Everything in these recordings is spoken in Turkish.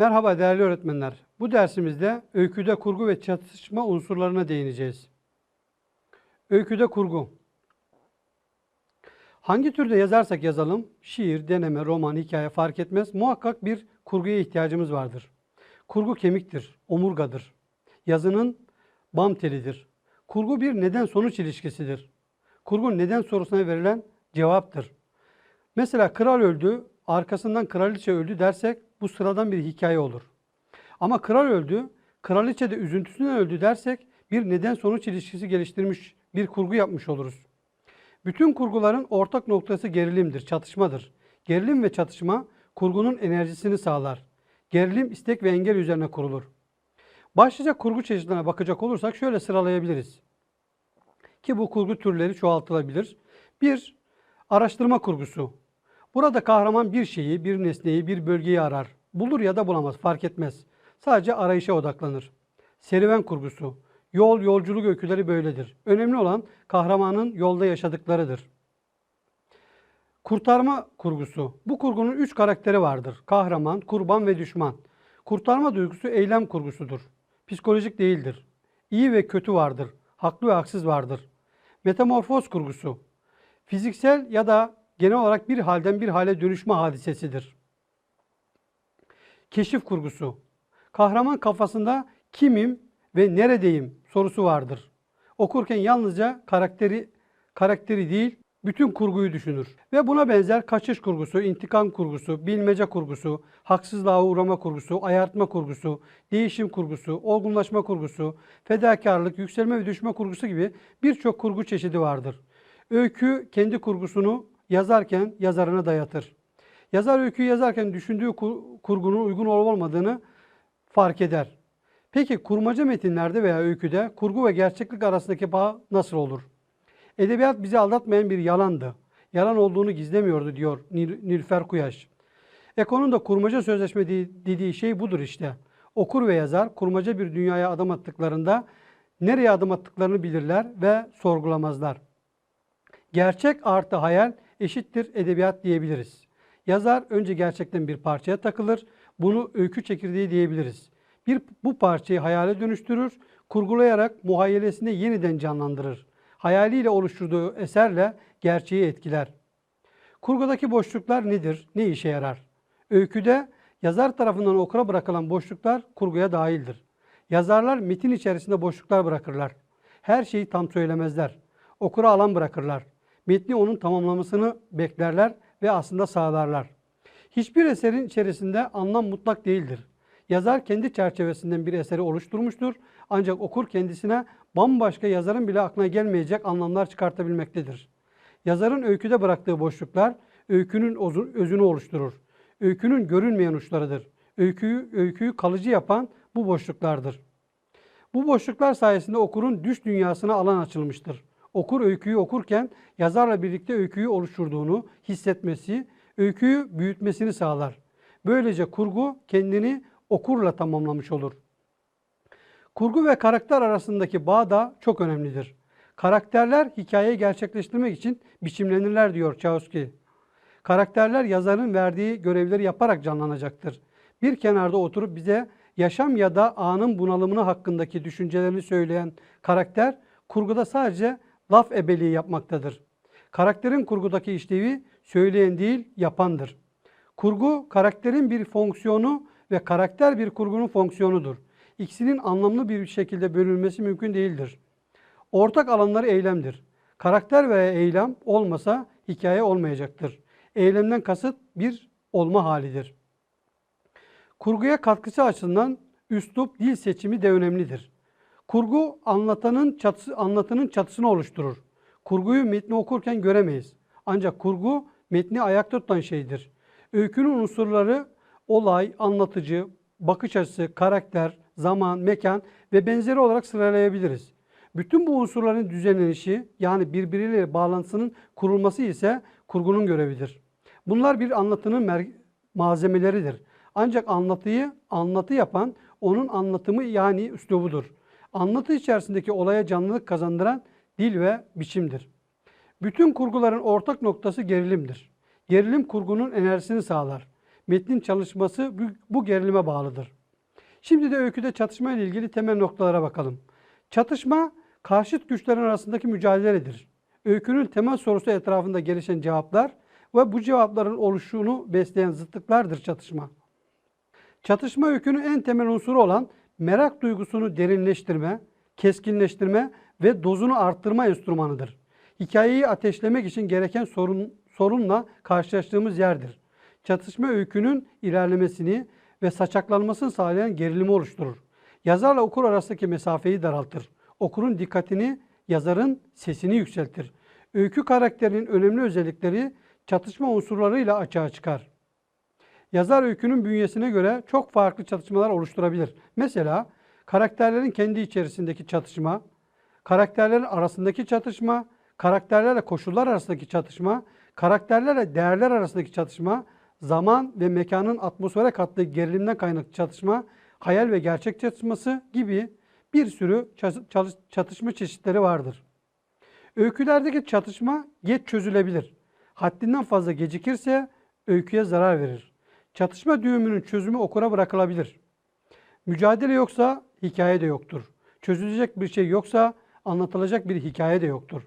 Merhaba değerli öğretmenler. Bu dersimizde öyküde kurgu ve çatışma unsurlarına değineceğiz. Öyküde kurgu. Hangi türde yazarsak yazalım, şiir, deneme, roman, hikaye fark etmez, muhakkak bir kurguya ihtiyacımız vardır. Kurgu kemiktir, omurgadır. Yazının bam telidir. Kurgu bir neden-sonuç ilişkisidir. Kurgu neden sorusuna verilen cevaptır. Mesela kral öldü, arkasından kraliçe öldü dersek bu sıradan bir hikaye olur. Ama kral öldü, kraliçe de üzüntüsünden öldü dersek bir neden sonuç ilişkisi geliştirmiş, bir kurgu yapmış oluruz. Bütün kurguların ortak noktası gerilimdir, çatışmadır. Gerilim ve çatışma kurgunun enerjisini sağlar. Gerilim istek ve engel üzerine kurulur. Başlıca kurgu çeşitlerine bakacak olursak şöyle sıralayabiliriz. Ki bu kurgu türleri çoğaltılabilir. Bir, araştırma kurgusu. Burada kahraman bir şeyi, bir nesneyi, bir bölgeyi arar. Bulur ya da bulamaz fark etmez. Sadece arayışa odaklanır. Serüven kurgusu. Yol, yolculuk öyküleri böyledir. Önemli olan kahramanın yolda yaşadıklarıdır. Kurtarma kurgusu. Bu kurgunun üç karakteri vardır. Kahraman, kurban ve düşman. Kurtarma duygusu eylem kurgusudur. Psikolojik değildir. İyi ve kötü vardır. Haklı ve haksız vardır. Metamorfoz kurgusu. Fiziksel ya da genel olarak bir halden bir hale dönüşme hadisesidir. Keşif kurgusu. Kahraman kafasında kimim ve neredeyim sorusu vardır. Okurken yalnızca karakteri karakteri değil, bütün kurguyu düşünür. Ve buna benzer kaçış kurgusu, intikam kurgusu, bilmece kurgusu, haksızlığa uğrama kurgusu, ayartma kurgusu, değişim kurgusu, olgunlaşma kurgusu, fedakarlık, yükselme ve düşme kurgusu gibi birçok kurgu çeşidi vardır. Öykü kendi kurgusunu yazarken yazarına dayatır. Yazar öyküyü yazarken düşündüğü kur- kurgunun uygun olup olmadığını fark eder. Peki kurmaca metinlerde veya öyküde kurgu ve gerçeklik arasındaki bağ nasıl olur? Edebiyat bizi aldatmayan bir yalandı. Yalan olduğunu gizlemiyordu diyor Nil- Nilüfer Kuyaş. Eko'nun da kurmaca sözleşme de- dediği şey budur işte. Okur ve yazar kurmaca bir dünyaya adım attıklarında nereye adım attıklarını bilirler ve sorgulamazlar. Gerçek artı hayal eşittir edebiyat diyebiliriz. Yazar önce gerçekten bir parçaya takılır. Bunu öykü çekirdeği diyebiliriz. Bir bu parçayı hayale dönüştürür, kurgulayarak muhayyelesinde yeniden canlandırır. Hayaliyle oluşturduğu eserle gerçeği etkiler. Kurgudaki boşluklar nedir? Ne işe yarar? Öyküde yazar tarafından okura bırakılan boşluklar kurguya dahildir. Yazarlar metin içerisinde boşluklar bırakırlar. Her şeyi tam söylemezler. Okura alan bırakırlar. Metni onun tamamlamasını beklerler ve aslında sağlarlar. Hiçbir eserin içerisinde anlam mutlak değildir. Yazar kendi çerçevesinden bir eseri oluşturmuştur. Ancak okur kendisine bambaşka yazarın bile aklına gelmeyecek anlamlar çıkartabilmektedir. Yazarın öyküde bıraktığı boşluklar öykünün özünü oluşturur. Öykünün görünmeyen uçlarıdır. Öyküyü, öyküyü kalıcı yapan bu boşluklardır. Bu boşluklar sayesinde okurun düş dünyasına alan açılmıştır. Okur öyküyü okurken yazarla birlikte öyküyü oluşturduğunu hissetmesi, öyküyü büyütmesini sağlar. Böylece kurgu kendini okurla tamamlamış olur. Kurgu ve karakter arasındaki bağ da çok önemlidir. Karakterler hikayeyi gerçekleştirmek için biçimlenirler diyor Chauski. Karakterler yazarın verdiği görevleri yaparak canlanacaktır. Bir kenarda oturup bize yaşam ya da anın bunalımını hakkındaki düşüncelerini söyleyen karakter kurguda sadece laf ebeliği yapmaktadır. Karakterin kurgudaki işlevi söyleyen değil yapandır. Kurgu karakterin bir fonksiyonu ve karakter bir kurgunun fonksiyonudur. İkisinin anlamlı bir şekilde bölünmesi mümkün değildir. Ortak alanları eylemdir. Karakter veya eylem olmasa hikaye olmayacaktır. Eylemden kasıt bir olma halidir. Kurguya katkısı açısından üslup, dil seçimi de önemlidir. Kurgu anlatanın çatısı, anlatının çatısını oluşturur. Kurguyu metni okurken göremeyiz. Ancak kurgu metni ayakta tutan şeydir. Öykünün unsurları olay, anlatıcı, bakış açısı, karakter, zaman, mekan ve benzeri olarak sıralayabiliriz. Bütün bu unsurların düzenlenişi yani birbiriyle bağlantısının kurulması ise kurgunun görevidir. Bunlar bir anlatının malzemeleridir. Ancak anlatıyı anlatı yapan onun anlatımı yani üslubudur. Anlatı içerisindeki olaya canlılık kazandıran dil ve biçimdir. Bütün kurguların ortak noktası gerilimdir. Gerilim kurgunun enerjisini sağlar. Metnin çalışması bu, gerilime bağlıdır. Şimdi de öyküde çatışma ile ilgili temel noktalara bakalım. Çatışma karşıt güçlerin arasındaki mücadeledir. Öykünün temel sorusu etrafında gelişen cevaplar ve bu cevapların oluşunu besleyen zıtlıklardır çatışma. Çatışma öykünün en temel unsuru olan merak duygusunu derinleştirme, keskinleştirme ve dozunu arttırma enstrümanıdır. Hikayeyi ateşlemek için gereken sorun, sorunla karşılaştığımız yerdir. Çatışma öykünün ilerlemesini ve saçaklanmasını sağlayan gerilimi oluşturur. Yazarla okur arasındaki mesafeyi daraltır. Okurun dikkatini, yazarın sesini yükseltir. Öykü karakterinin önemli özellikleri çatışma unsurlarıyla açığa çıkar. Yazar öykünün bünyesine göre çok farklı çatışmalar oluşturabilir. Mesela karakterlerin kendi içerisindeki çatışma, karakterlerin arasındaki çatışma, karakterlerle koşullar arasındaki çatışma, karakterlerle değerler arasındaki çatışma, zaman ve mekanın atmosfere kattığı gerilimden kaynaklı çatışma, hayal ve gerçek çatışması gibi bir sürü çat- çatışma çeşitleri vardır. Öykülerdeki çatışma geç çözülebilir. Haddinden fazla gecikirse öyküye zarar verir. Çatışma düğümünün çözümü okura bırakılabilir. Mücadele yoksa hikaye de yoktur. Çözülecek bir şey yoksa anlatılacak bir hikaye de yoktur.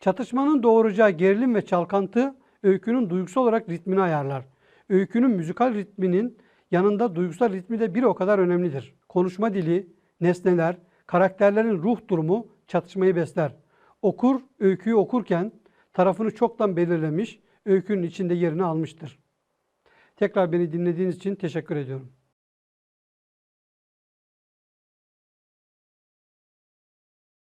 Çatışmanın doğuracağı gerilim ve çalkantı öykünün duygusal olarak ritmini ayarlar. Öykünün müzikal ritminin yanında duygusal ritmi de bir o kadar önemlidir. Konuşma dili, nesneler, karakterlerin ruh durumu çatışmayı besler. Okur, öyküyü okurken tarafını çoktan belirlemiş, öykünün içinde yerini almıştır. Tekrar beni dinlediğiniz için teşekkür ediyorum.